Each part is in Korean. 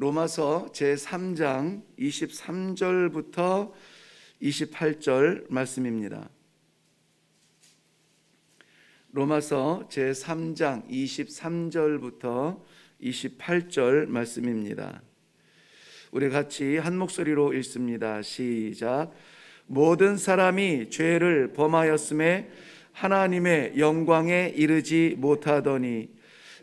로마서 제3장 23절부터 28절 말씀입니다. 로마서 제3장 23절부터 28절 말씀입니다. 우리 같이 한 목소리로 읽습니다. 시작. 모든 사람이 죄를 범하였음에 하나님의 영광에 이르지 못하더니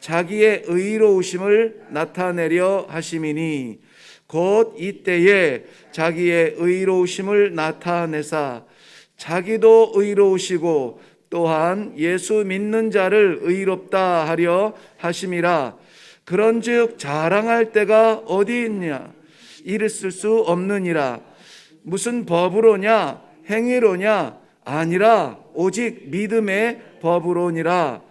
자기의 의로우심을 나타내려 하심이니 곧 이때에 자기의 의로우심을 나타내사 자기도 의로우시고 또한 예수 믿는 자를 의롭다 하려 하심이라. 그런즉 자랑할 때가 어디 있냐? 쓸수 없느니라. 무슨 법으로냐? 행위로냐? 아니라 오직 믿음의 법으로니라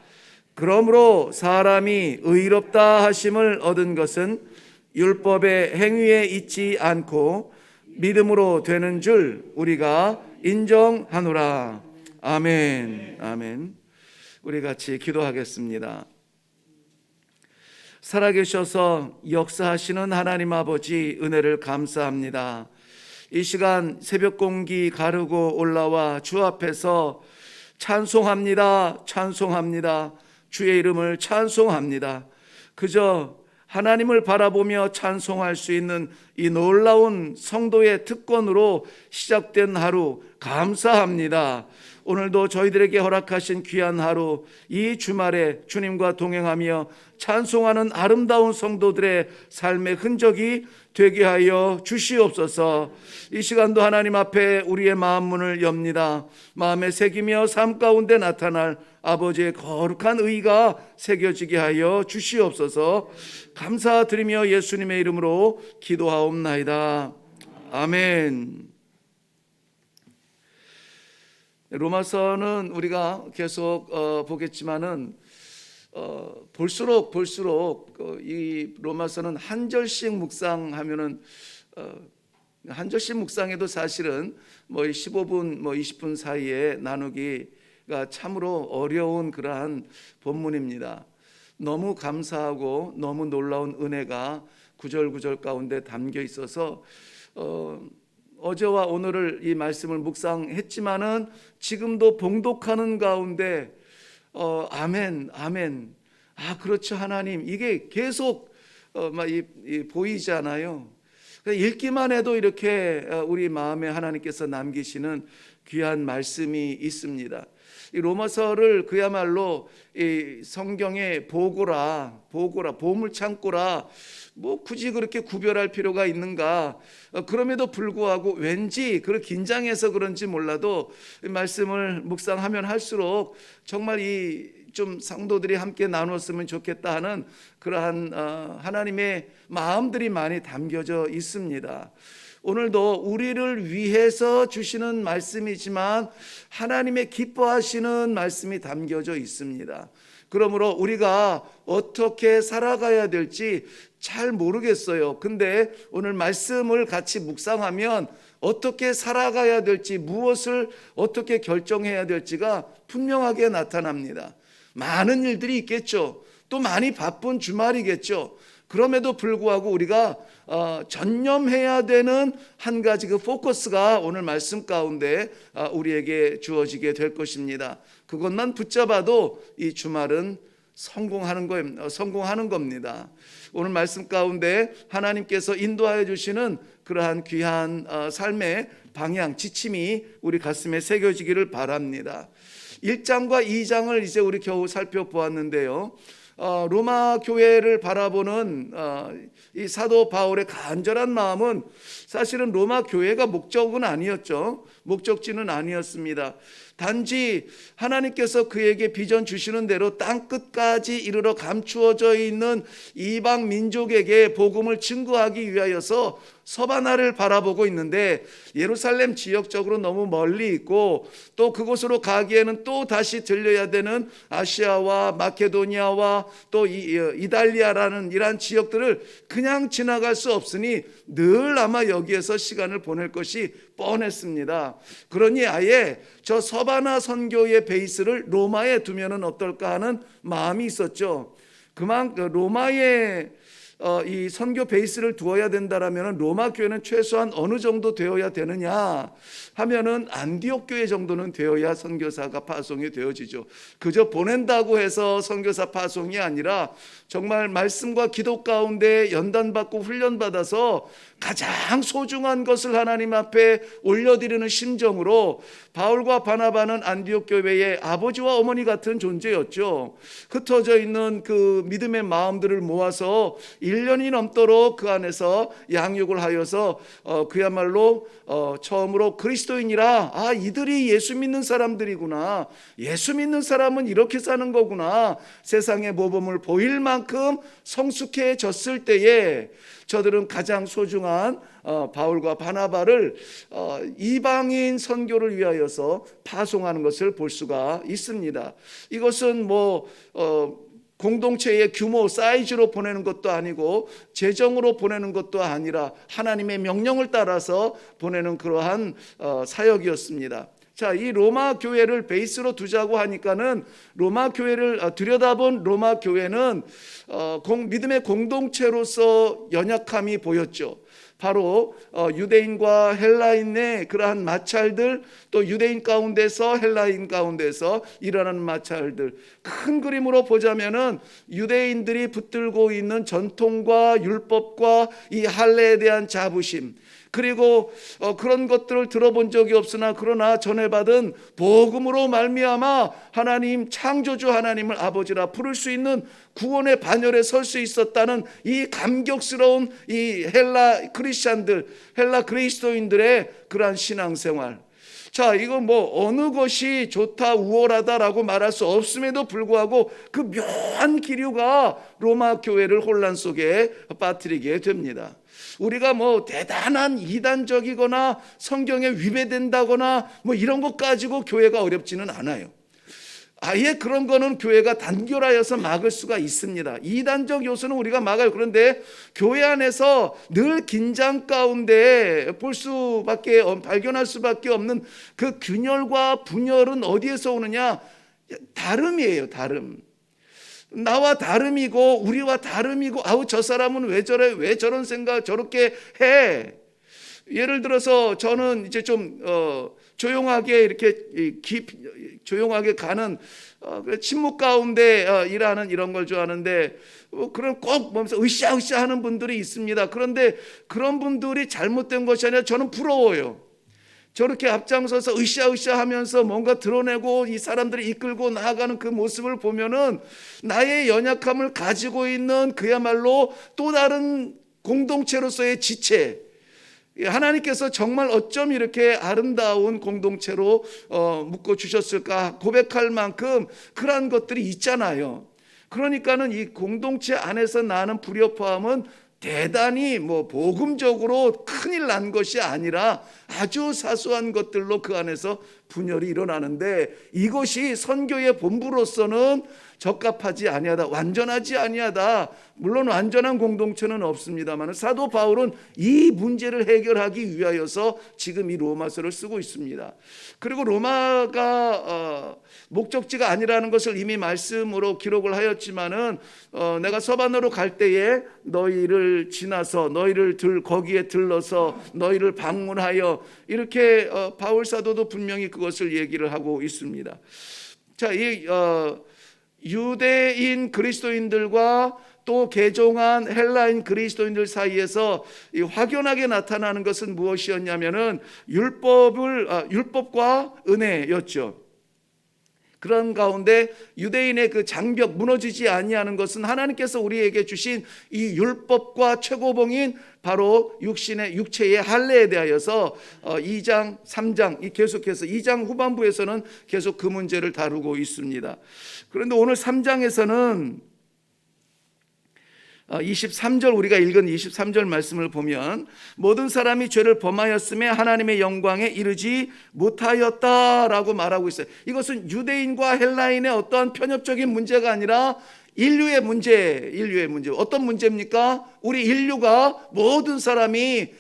그러므로 사람이 의롭다 하심을 얻은 것은 율법의 행위에 있지 않고 믿음으로 되는 줄 우리가 인정하노라. 아멘. 아멘. 우리 같이 기도하겠습니다. 살아계셔서 역사하시는 하나님 아버지 은혜를 감사합니다. 이 시간 새벽 공기 가르고 올라와 주 앞에서 찬송합니다. 찬송합니다. 주의 이름을 찬송합니다. 그저 하나님을 바라보며 찬송할 수 있는 이 놀라운 성도의 특권으로 시작된 하루 감사합니다. 오늘도 저희들에게 허락하신 귀한 하루 이 주말에 주님과 동행하며 찬송하는 아름다운 성도들의 삶의 흔적이 되게 하여 주시옵소서. 이 시간도 하나님 앞에 우리의 마음 문을 엽니다. 마음에 새기며 삶 가운데 나타날 아버지의 거룩한 의가 새겨지게 하여 주시옵소서. 감사드리며 예수님의 이름으로 기도하옵나이다. 아멘. 로마서는 우리가 계속 어, 보겠지만은 어, 볼수록 볼수록 어, 이 로마서는 한 절씩 묵상하면은 어, 한 절씩 묵상해도 사실은 뭐 15분 뭐 20분 사이에 나누기가 참으로 어려운 그러한 본문입니다. 너무 감사하고 너무 놀라운 은혜가 구절구절 가운데 담겨 있어서 어, 어제와 오늘을 이 말씀을 묵상했지만은 지금도 봉독하는 가운데 어, 아멘, 아멘. 아, 그렇죠, 하나님. 이게 계속 어, 막 이, 이 보이잖아요. 그러니까 읽기만 해도 이렇게 어, 우리 마음에 하나님께서 남기시는 귀한 말씀이 있습니다. 이 로마서를 그야말로 이 성경의 보고라, 보고라, 보물 창고라, 뭐 굳이 그렇게 구별할 필요가 있는가? 어, 그럼에도 불구하고 왠지 그 긴장해서 그런지 몰라도 말씀을 묵상하면 할수록 정말 이좀 상도들이 함께 나눴으면 좋겠다 하는 그러한 어, 하나님의 마음들이 많이 담겨져 있습니다. 오늘도 우리를 위해서 주시는 말씀이지만 하나님의 기뻐하시는 말씀이 담겨져 있습니다. 그러므로 우리가 어떻게 살아가야 될지 잘 모르겠어요. 근데 오늘 말씀을 같이 묵상하면 어떻게 살아가야 될지, 무엇을 어떻게 결정해야 될지가 분명하게 나타납니다. 많은 일들이 있겠죠. 또 많이 바쁜 주말이겠죠. 그럼에도 불구하고 우리가 어, 전념해야 되는 한 가지 그 포커스가 오늘 말씀 가운데 어, 우리에게 주어지게 될 것입니다. 그것만 붙잡아도 이 주말은 성공하는 거 어, 성공하는 겁니다. 오늘 말씀 가운데 하나님께서 인도하여 주시는 그러한 귀한 어, 삶의 방향, 지침이 우리 가슴에 새겨지기를 바랍니다. 1장과 2장을 이제 우리 겨우 살펴보았는데요. 어, 로마 교회를 바라보는 어, 이 사도 바울의 간절한 마음은 사실은 로마 교회가 목적은 아니었죠. 목적지는 아니었습니다. 단지 하나님께서 그에게 비전 주시는 대로 땅 끝까지 이르러 감추어져 있는 이방 민족에게 복음을 증거하기 위하여서 서바나를 바라보고 있는데 예루살렘 지역적으로 너무 멀리 있고 또 그곳으로 가기에는 또 다시 들려야 되는 아시아와 마케도니아와 또 이- 어, 이달리아라는 이러한 지역들을 그냥 지나갈 수 없으니 늘 아마 여기에서 시간을 보낼 것이 뻔했습니다. 그러니 아예 저 서바나 선교의 베이스를 로마에 두면은 어떨까 하는 마음이 있었죠. 그만 그 로마의 어, 이 선교 베이스를 두어야 된다라면 로마 교회는 최소한 어느 정도 되어야 되느냐 하면은 안디옥 교회 정도는 되어야 선교사가 파송이 되어지죠. 그저 보낸다고 해서 선교사 파송이 아니라 정말 말씀과 기도 가운데 연단받고 훈련받아서 가장 소중한 것을 하나님 앞에 올려드리는 심정으로 바울과 바나바는 안디옥 교회의 아버지와 어머니 같은 존재였죠. 흩어져 있는 그 믿음의 마음들을 모아서 1년이 넘도록 그 안에서 양육을 하여서 어, 그야말로 어, 처음으로 그리스도 인이라 아 이들이 예수 믿는 사람들이구나 예수 믿는 사람은 이렇게 사는 거구나 세상의 모범을 보일 만큼 성숙해졌을 때에 저들은 가장 소중한 어, 바울과 바나바를 어, 이방인 선교를 위하여서 파송하는 것을 볼 수가 있습니다. 이것은 뭐 어, 공동체의 규모 사이즈로 보내는 것도 아니고 재정으로 보내는 것도 아니라 하나님의 명령을 따라서 보내는 그러한 어, 사역이었습니다. 자, 이 로마 교회를 베이스로 두자고 하니까는 로마 교회를 어, 들여다본 로마 교회는 어, 공, 믿음의 공동체로서 연약함이 보였죠. 바로 어, 유대인과 헬라인의 그러한 마찰들 또 유대인 가운데서 헬라인 가운데서 일어나는 마찰들. 큰 그림으로 보자면은 유대인들이 붙들고 있는 전통과 율법과 이 할례에 대한 자부심 그리고 어, 그런 것들을 들어본 적이 없으나 그러나 전해받은 복음으로 말미암아 하나님 창조주 하나님을 아버지라 부를 수 있는 구원의 반열에 설 수 있었다는 이 감격스러운 이 헬라 크리스찬들 헬라 그리스도인들의 그러한 신앙생활 자, 이거 뭐 어느 것이 좋다, 우월하다라고 말할 수 없음에도 불구하고 그 묘한 기류가 로마 교회를 혼란 속에 빠뜨리게 됩니다. 우리가 뭐 대단한 이단적이거나 성경에 위배된다거나 뭐 이런 것 가지고 교회가 어렵지는 않아요. 아예 그런 거는 교회가 단결하여서 막을 수가 있습니다. 이단적 요소는 우리가 막아요. 그런데 교회 안에서 늘 긴장 가운데 볼 수밖에 없- 발견할 수밖에 없는 그 균열과 분열은 어디에서 오느냐? 다름이에요. 다름. 나와 다름이고 우리와 다름이고 아우 저 사람은 왜 저래 왜 저런 생각 저렇게 해 예를 들어서 저는 이제 좀 어, 조용하게 이렇게 이깊 조용하게 가는 어, 그 침묵 가운데 어, 일하는 이런 걸 좋아하는데 어, 그런 꼭 보면서 으쌰으쌰 하는 분들이 있습니다. 그런데 그런 분들이 잘못된 것이 아니라 저는 부러워요. 저렇게 앞장서서 으쌰으쌰 하면서 뭔가 드러내고 이 사람들을 이끌고 나아가는 그 모습을 보면은 나의 연약함을 가지고 있는 그야말로 또 다른 공동체로서의 지체, 하나님께서 정말 어쩜 이렇게 아름다운 공동체로 어, 묶어 주셨을까 고백할 만큼 그러한 것들이 있잖아요. 그러니까는 이 공동체 안에서 나는 불협화음은 대단히 뭐 복음적으로 큰일 난 것이 아니라 아주 사소한 것들로 그 안에서 분열이 일어나는데 이것이 선교의 본부로서는 적합하지 아니하다 완전하지 아니하다. 물론 완전한 공동체는 없습니다만 사도 바울은 이 문제를 해결하기 위하여서 지금 이 로마서를 쓰고 있습니다. 그리고 로마가 어, 목적지가 아니라는 것을 이미 말씀으로 기록을 하였지만은 어, 내가 서반으로 갈 때에 너희를 지나서 너희를 들 거기에 들러서 너희를 방문하여 이렇게 어, 바울 사도도 분명히 그 것을 얘기를 하고 있습니다. 자, 이 어, 유대인 그리스도인들과 또 개종한 헬라인 그리스도인들 사이에서 이 확연하게 나타나는 것은 무엇이었냐면은 율법을 아, 율법과 은혜였죠. 그런 가운데 유대인의 그 장벽 무너지지 아니하는 것은 하나님께서 우리에게 주신 이 율법과 최고봉인 바로 육신의 육체의 할례에 대하여서 어, 2장, 3장 이 계속해서 2장 후반부에서는 계속 그 문제를 다루고 있습니다. 그런데 오늘 3장에서는 어, 23절 우리가 읽은 23절 말씀을 보면 모든 사람이 죄를 범하였음에 하나님의 영광에 이르지 못하였다라고 말하고 있어요. 이것은 유대인과 헬라인의 어떠한 편협적인 문제가 아니라 인류의 문제, 인류의 문제. 어떤 문제입니까? 우리 인류가 모든 사람이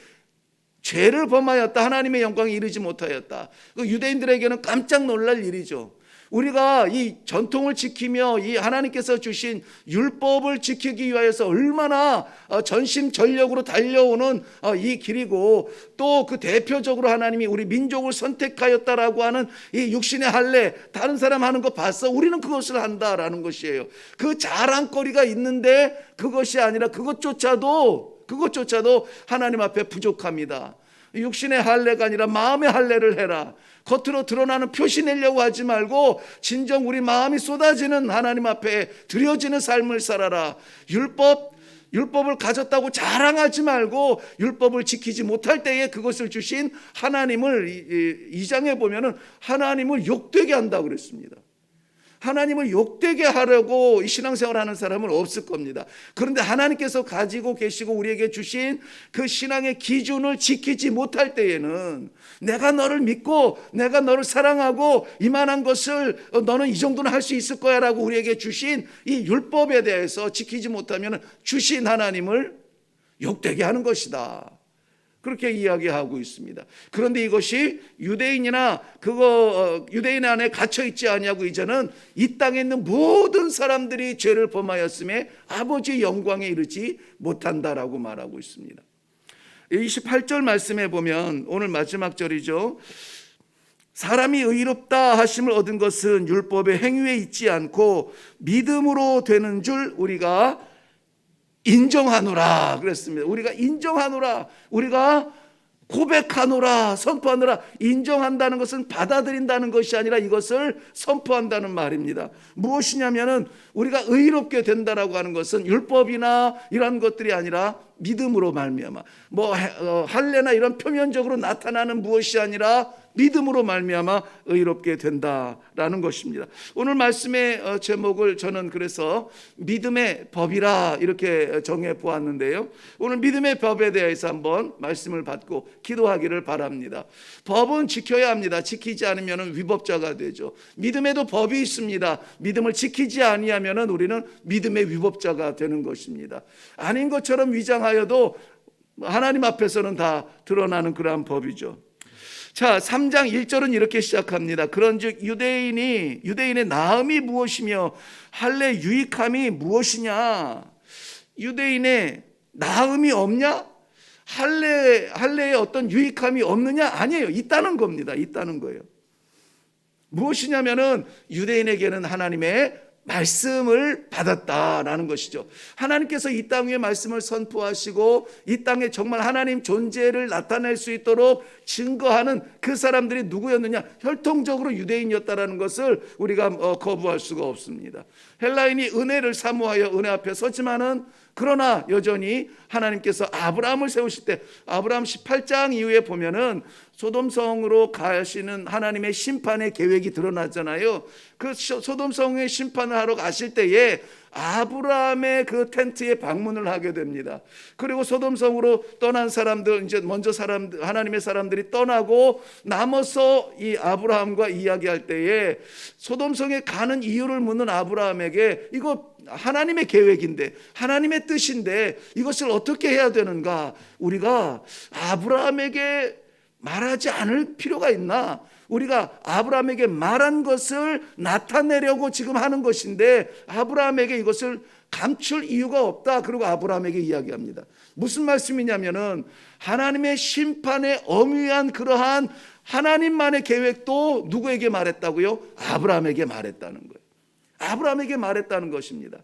죄를 범하였다. 하나님의 영광에 이르지 못하였다. 그 유대인들에게는 깜짝 놀랄 일이죠. 우리가 이 전통을 지키며 이 하나님께서 주신 율법을 지키기 위하여서 얼마나 어, 전심 전력으로 달려오는 어, 이 길이고 또 그 대표적으로 하나님이 우리 민족을 선택하였다라고 하는 이 육신의 할례 다른 사람 하는 거 봤어? 우리는 그것을 한다라는 것이에요. 그 자랑거리가 있는데 그것이 아니라 그것조차도 그것조차도 하나님 앞에 부족합니다 육신의 할례가 아니라 마음의 할례를 해라 겉으로 드러나는 표시 내려고 하지 말고 진정 우리 마음이 쏟아지는 하나님 앞에 드려지는 삶을 살아라. 율법 율법을 가졌다고 자랑하지 말고 율법을 지키지 못할 때에 그것을 주신 하나님을 이 장에 보면은 하나님을 욕되게 한다고 그랬습니다. 하나님을 욕되게 하려고 이 신앙생활 하는 사람은 없을 겁니다. 그런데 하나님께서 가지고 계시고 우리에게 주신 그 신앙의 기준을 지키지 못할 때에는 내가 너를 믿고 내가 너를 사랑하고 이만한 것을 어, 너는 이 정도는 할 수 있을 거야 라고 우리에게 주신 이 율법에 대해서 지키지 못하면 주신 하나님을 욕되게 하는 것이다. 그렇게 이야기하고 있습니다. 그런데 이것이 유대인이나 그거 어, 유대인 안에 갇혀 있지 아니하고 이제는 이 땅에 있는 모든 사람들이 죄를 범하였음에 아버지 영광에 이르지 못한다라고 말하고 있습니다. 28절 말씀에 보면 오늘 마지막 절이죠. 사람이 의롭다 하심을 얻은 것은 율법의 행위에 있지 않고 믿음으로 되는 줄 우리가 인정하노라 그랬습니다. 우리가 인정하노라. 우리가 고백하노라, 선포하노라, 인정한다는 것은 받아들인다는 것이 아니라 이것을 선포한다는 말입니다. 무엇이냐면은 우리가 의롭게 된다라고 하는 것은 율법이나 이런 것들이 아니라 믿음으로 말미암아 뭐 어, 할례나 이런 표면적으로 나타나는 무엇이 아니라 믿음으로 말미암아 의롭게 된다라는 것입니다. 오늘 말씀의 어, 제목을 저는 그래서 믿음의 법이라 이렇게 정해 보았는데요. 오늘 믿음의 법에 대해서 한번 말씀을 받고 기도하기를 바랍니다. 법은 지켜야 합니다. 지키지 않으면 위법자가 되죠. 믿음에도 법이 있습니다. 믿음을 지키지 아니하면 우리는 믿음의 위법자가 되는 것입니다. 아닌 것처럼 위장하여도 하나님 앞에서는 다 드러나는 그러한 법이죠. 자, 3장 1절은 이렇게 시작합니다. 그런즉 유대인이 유대인의 나음이 무엇이며 할례 유익함이 무엇이냐? 유대인의 나음이 없냐? 할례 할례의 어떤 유익함이 없느냐? 아니에요. 있다는 겁니다. 있다는 거예요. 무엇이냐면은 유대인에게는 하나님의 말씀을 받았다라는 것이죠. 하나님께서 이땅 위에 말씀을 선포하시고 이 땅에 정말 하나님 존재를 나타낼 수 있도록 증거하는 그 사람들이 누구였느냐? 혈통적으로 유대인이었다라는 것을 우리가 어, 거부할 수가 없습니다. 헬라인이 은혜를 사모하여 은혜 앞에 서지만은 그러나 여전히 하나님께서 아브라함을 세우실 때 아브라함 18장 이후에 보면은 소돔성으로 가시는 하나님의 심판의 계획이 드러나잖아요. 그 소돔성의 심판을 하러 가실 때에 아브라함의 그 텐트에 방문을 하게 됩니다. 그리고 소돔 성으로 떠난 사람들 이제 먼저 사람 하나님의 사람들이 떠나고 남아서 이 아브라함과 이야기할 때에 소돔 성에 가는 이유를 묻는 아브라함에게 이거 하나님의 계획인데 하나님의 뜻인데 이것을 어떻게 해야 되는가? 우리가 아브라함에게 말하지 않을 필요가 있나? 우리가 아브라함에게 말한 것을 나타내려고 지금 하는 것인데 아브라함에게 이것을 감출 이유가 없다. 그리고 아브라함에게 이야기합니다. 무슨 말씀이냐면은 하나님의 심판에 엄위한 그러한 하나님만의 계획도 누구에게 말했다고요? 아브라함에게 말했다는 거예요. 아브라함에게 말했다는 것입니다.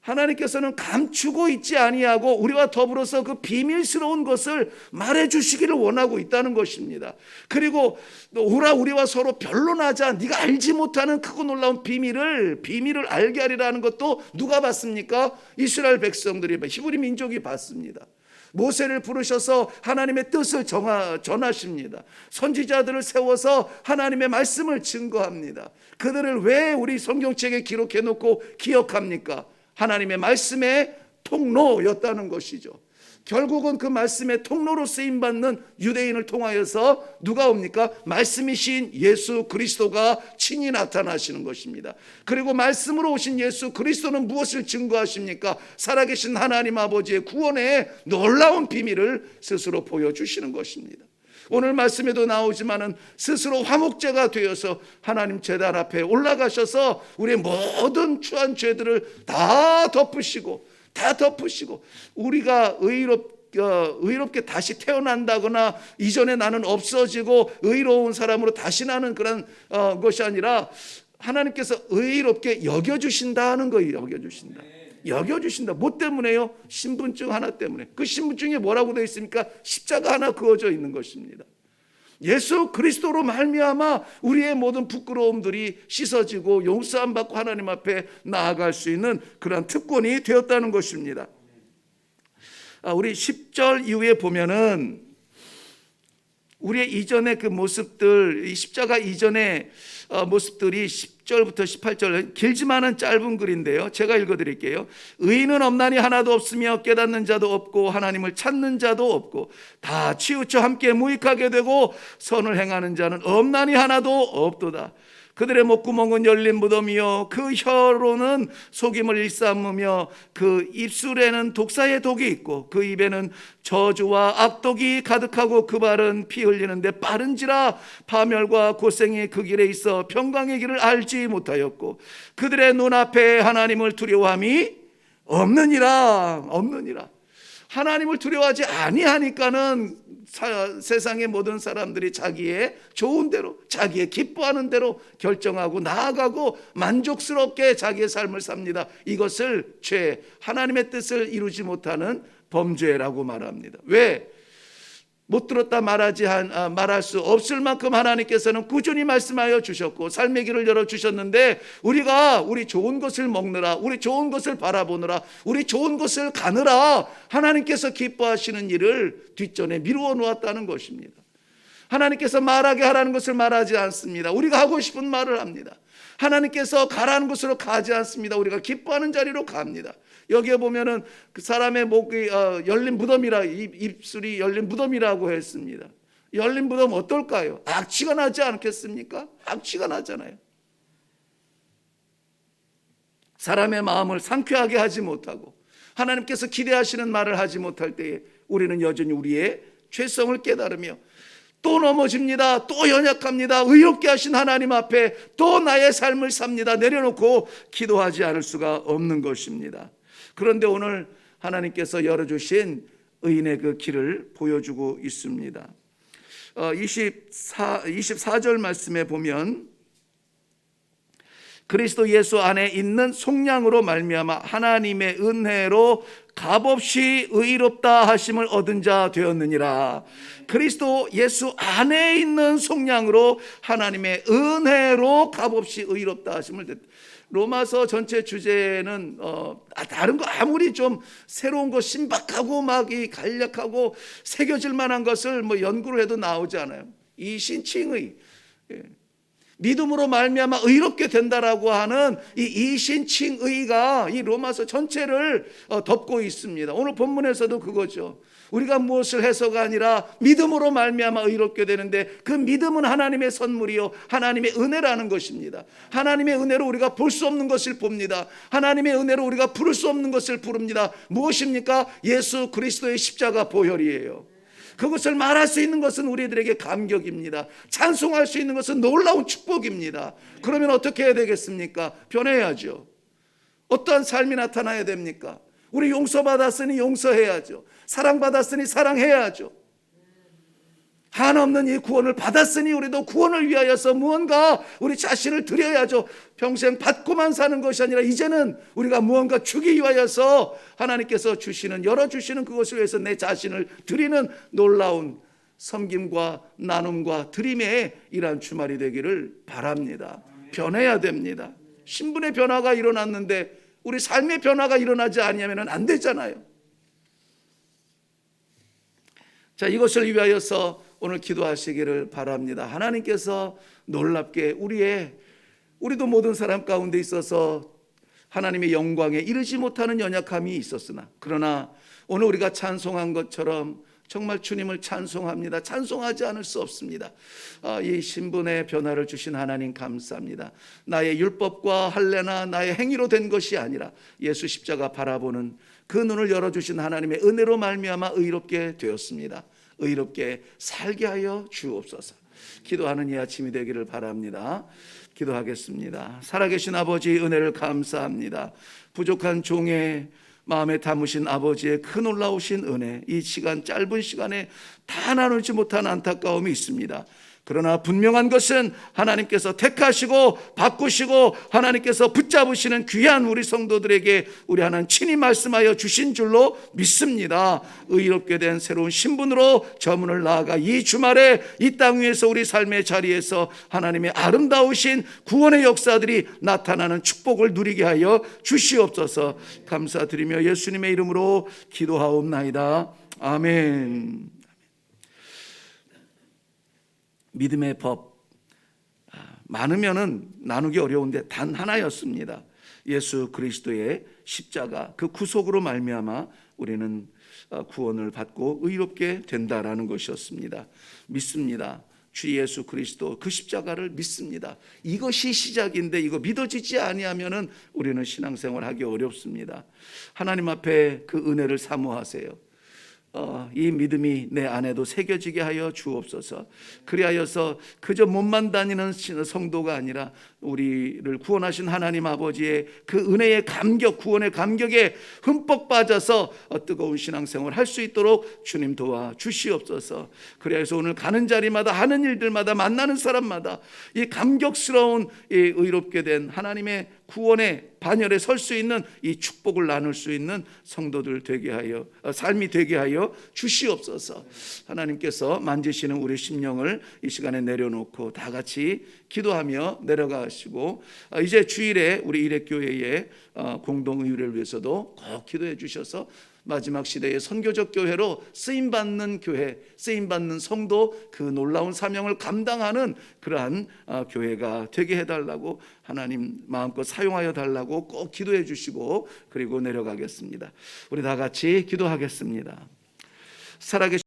하나님께서는 감추고 있지 아니하고 우리와 더불어서 그 비밀스러운 것을 말해 주시기를 원하고 있다는 것입니다. 그리고 오라 우리와 서로 변론하자. 네가 알지 못하는 크고 놀라운 비밀을 비밀을 알게 하리라는 것도 누가 봤습니까? 이스라엘 백성들이 히브리 민족이 봤습니다. 모세를 부르셔서 하나님의 뜻을 정하, 전하십니다. 선지자들을 세워서 하나님의 말씀을 증거합니다. 그들을 왜 우리 성경책에 기록해 놓고 기억합니까? 하나님의 말씀에 통로였다는 것이죠. 결국은 그 말씀의 통로로 쓰임 받는 유대인을 통하여서 누가 옵니까? 말씀이신 예수 그리스도가 친히 나타나시는 것입니다. 그리고 말씀으로 오신 예수 그리스도는 무엇을 증거하십니까? 살아계신 하나님 아버지의 구원의 놀라운 비밀을 스스로 보여주시는 것입니다. 오늘 말씀에도 나오지만은 스스로 화목제가 되어서 하나님 재단 앞에 올라가셔서 우리의 모든 추한 죄들을 다 덮으시고 다 덮으시고 우리가 의롭 어, 의롭게 다시 태어난다거나 이전에 나는 없어지고 의로운 사람으로 다시 나는 그런 어, 것이 아니라 하나님께서 의롭게 여겨주신다는 거예요. 여겨주신다. 여겨주신다. 뭐 때문에요? 신분증 하나 때문에. 그 신분증에 뭐라고 되어 있습니까? 십자가 하나 그어져 있는 것입니다. 예수 그리스도로 말미암아 우리의 모든 부끄러움들이 씻어지고 용서함 받고 하나님 앞에 나아갈 수 있는 그러한 특권이 되었다는 것입니다. 아, 우리 10절 이후에 보면은 우리의 이전의 그 모습들, 이 십자가 이전의 어, 모습들이 10절부터 18절 길지만은 짧은 글인데요. 제가 읽어드릴게요. 의인은 없나니 하나도 없으며 깨닫는 자도 없고 하나님을 찾는 자도 없고 다 치우쳐 함께 무익하게 되고 선을 행하는 자는 없나니 하나도 없도다. 그들의 목구멍은 열린 무덤이요. 그 혀로는 속임을 일삼으며 그 입술에는 독사의 독이 있고 그 입에는 저주와 악독이 가득하고 그 발은 피 흘리는데 빠른지라 파멸과 고생이 그 길에 있어 평강의 길을 알지 못하였고 그들의 눈앞에 하나님을 두려워함이 없느니라 없느니라 하나님을 두려워하지 아니하니까는 사- 세상의 모든 사람들이 자기의 좋은 대로 자기의 기뻐하는 대로 결정하고 나아가고 만족스럽게 자기의 삶을 삽니다. 이것을 죄 하나님의 뜻을 이루지 못하는 범죄라고 말합니다. 왜? 못 들었다 말하지 한, 아, 말할 수 없을 만큼 하나님께서는 꾸준히 말씀하여 주셨고 삶의 길을 열어 주셨는데 우리가 우리 좋은 것을 먹느라 우리 좋은 것을 바라보느라 우리 좋은 것을 가느라 하나님께서 기뻐하시는 일을 뒷전에 미루어 놓았다는 것입니다. 하나님께서 말하게 하라는 것을 말하지 않습니다. 우리가 하고 싶은 말을 합니다. 하나님께서 가라는 곳으로 가지 않습니다. 우리가 기뻐하는 자리로 갑니다. 여기에 보면은 그 사람의 목이 어, 열린 무덤이라 입, 입술이 열린 무덤이라고 했습니다. 열린 무덤 어떨까요? 악취가 나지 않겠습니까? 악취가 나잖아요. 사람의 마음을 상쾌하게 하지 못하고 하나님께서 기대하시는 말을 하지 못할 때에 우리는 여전히 우리의 죄성을 깨달으며 또 넘어집니다. 또 연약합니다. 의롭게 하신 하나님 앞에 또 나의 삶을 삽니다. 내려놓고 기도하지 않을 수가 없는 것입니다. 그런데 오늘 하나님께서 열어주신 의인의 그 길을 보여주고 있습니다. 어, 24, 24절 말씀에 보면 그리스도 예수 안에 있는 속량으로 말미암아 하나님의 은혜로 값없이 의롭다 하심을 얻은 자 되었느니라. 그리스도 예수 안에 있는 속량으로 하나님의 은혜로 값없이 의롭다 하심을 됐. 로마서 전체 주제는 어, 아, 다른 거 아무리 좀 새로운 거 신박하고 막 이 간략하고 새겨질 만한 것을 뭐 연구를 해도 나오지 않아요. 이 신칭의 예. 믿음으로 말미암아 의롭게 된다라고 하는 이 이신칭의가 이 로마서 전체를 어, 덮고 있습니다. 오늘 본문에서도 그거죠. 우리가 무엇을 해서가 아니라 믿음으로 말미암아 의롭게 되는데 그 믿음은 하나님의 선물이요 하나님의 은혜라는 것입니다. 하나님의 은혜로 우리가 볼 수 없는 것을 봅니다. 하나님의 은혜로 우리가 부를 수 없는 것을 부릅니다. 무엇입니까? 예수 그리스도의 십자가 보혈이에요. 그것을 말할 수 있는 것은 우리들에게 감격입니다. 찬송할 수 있는 것은 놀라운 축복입니다. 그러면 어떻게 해야 되겠습니까? 변해야죠. 어떠한 삶이 나타나야 됩니까? 우리 용서받았으니 용서해야죠. 사랑받았으니 사랑해야죠. 한없는 이 구원을 받았으니 우리도 구원을 위하여서 무언가 우리 자신을 드려야죠. 평생 받고만 사는 것이 아니라 이제는 우리가 무언가 주기 위하여서 하나님께서 주시는 열어 주시는 그것을 위해서 내 자신을 드리는 놀라운 섬김과 나눔과 드림의 이러한 주말이 되기를 바랍니다. 변해야 됩니다. 신분의 변화가 일어났는데 우리 삶의 변화가 일어나지 아니하면 안 되잖아요. 자, 이것을 위하여서 오늘 기도하시기를 바랍니다. 하나님께서 놀랍게 우리의 우리도 모든 사람 가운데 있어서 하나님의 영광에 이르지 못하는 연약함이 있었으나 그러나 오늘 우리가 찬송한 것처럼 정말 주님을 찬송합니다. 찬송하지 않을 수 없습니다. 아, 이 신분의 변화를 주신 하나님 감사합니다. 나의 율법과 할례나 나의 행위로 된 것이 아니라 예수 십자가 바라보는 그 눈을 열어 주신 하나님의 은혜로 말미암아 의롭게 되었습니다. 의롭게 살게 하여 주옵소서. 기도하는 이 아침이 되기를 바랍니다. 기도하겠습니다. 살아계신 아버지 은혜를 감사합니다. 부족한 종의 마음에 담으신 아버지의 큰 놀라우신 은혜, 이 시간 짧은 시간에 다 나누지 못한 안타까움이 있습니다. 그러나 분명한 것은 하나님께서 택하시고 바꾸시고 하나님께서 붙잡으시는 귀한 우리 성도들에게 우리 하나님 친히 말씀하여 주신 줄로 믿습니다. 의롭게 된 새로운 신분으로 저 문을 나아가 이 주말에 이 땅 위에서 우리 삶의 자리에서 하나님의 아름다우신 구원의 역사들이 나타나는 축복을 누리게 하여 주시옵소서 감사드리며 예수님의 이름으로 기도하옵나이다. 아멘. 믿음의 법 아, 많으면은 나누기 어려운데 단 하나였습니다. 예수 그리스도의 십자가 그 구속으로 말미암아 우리는 어, 구원을 받고 의롭게 된다라는 것이었습니다. 믿습니다. 주 예수 그리스도 그 십자가를 믿습니다. 이것이 시작인데 이거 믿어지지 아니하면은 우리는 신앙생활 하기 어렵습니다. 하나님 앞에 그 은혜를 사모하세요. 어, 이 믿음이 내 안에도 새겨지게 하여 주옵소서. 그리하여서 그저 몸만 다니는 성도가 아니라 우리를 구원하신 하나님 아버지의 그 은혜의 감격, 구원의 감격에 흠뻑 빠져서 어, 뜨거운 신앙생활 할 수 있도록 주님 도와 주시옵소서. 그래서 오늘 가는 자리마다 하는 일들마다 만나는 사람마다 이 감격스러운 이 의롭게 된 하나님의 구원의 반열에 설 수 있는 이 축복을 나눌 수 있는 성도들 되게 하여 어, 삶이 되게 하여 주시옵소서. 하나님께서 만지시는 우리 심령을 이 시간에 내려놓고 다 같이 기도하며 내려가시고 어, 이제 주일에 우리 일회교회의 어, 공동 의회를 위해서도 꼭 기도해 주셔서 마지막 시대의 선교적 교회로 쓰임 받는 교회, 쓰임 받는 성도 그 놀라운 사명을 감당하는 그러한 어, 교회가 되게 해 달라고 하나님 마음껏 사용하여 달라고 꼭 기도해 주시고 그리고 내려가겠습니다. 우리 다 같이 기도하겠습니다. 살아계신